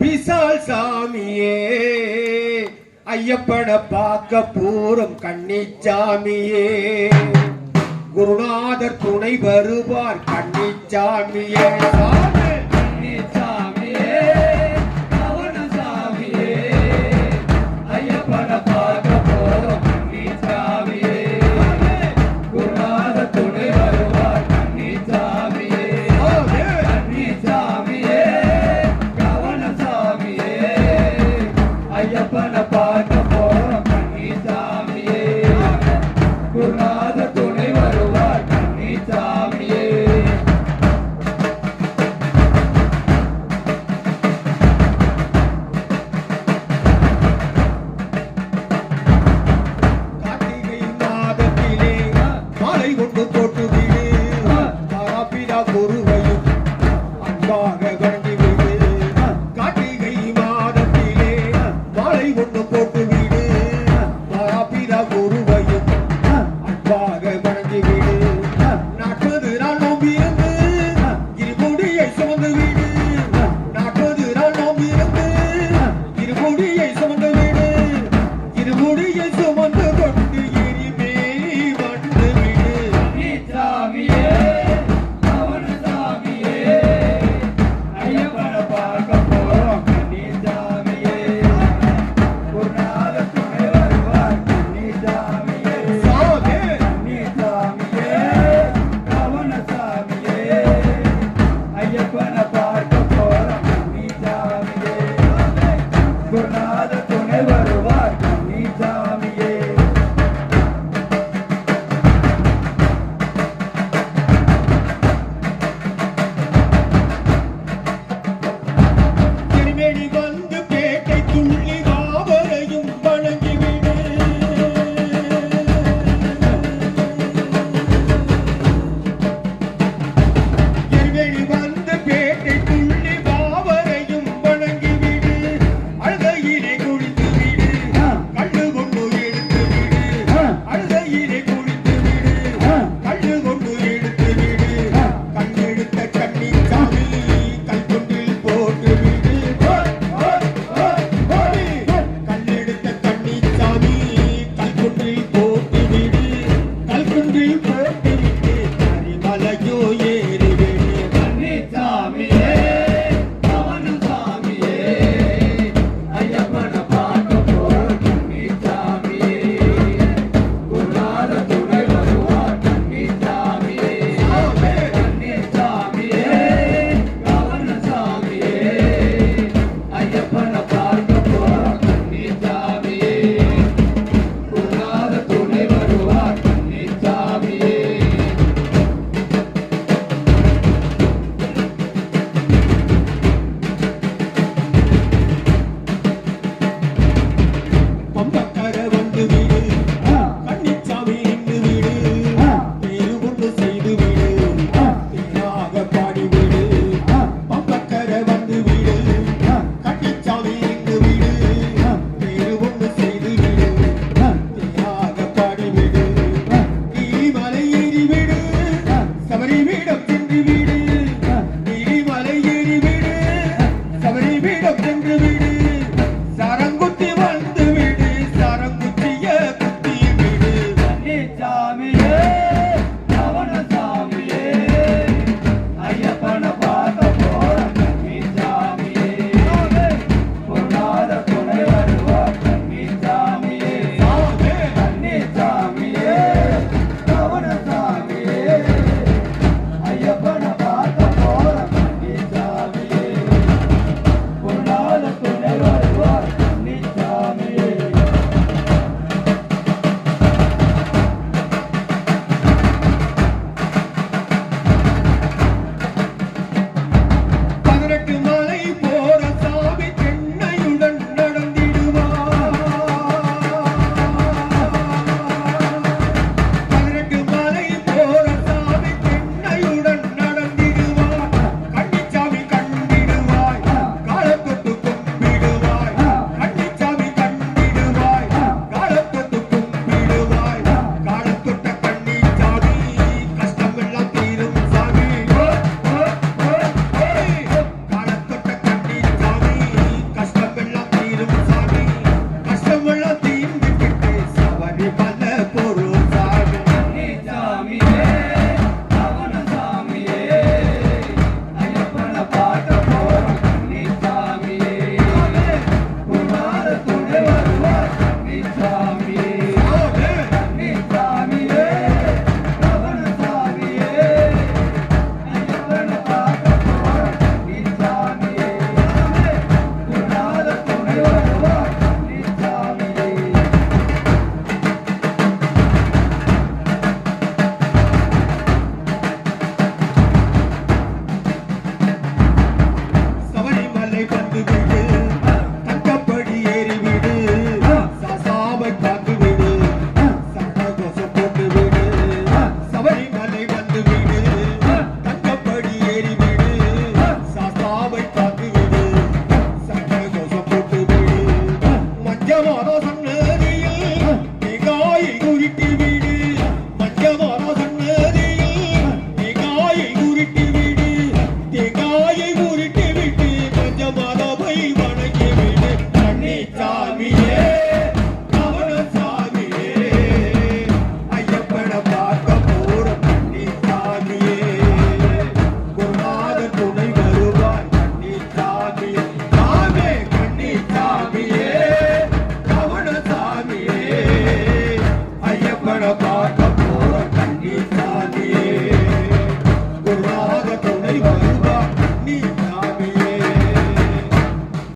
பிசால் சாமியே ஐயப்பனை பார்க்க போறோம் கன்னிச்சாமியே குருநாதர் துணை வருவார் கண்ணிச்சாமியே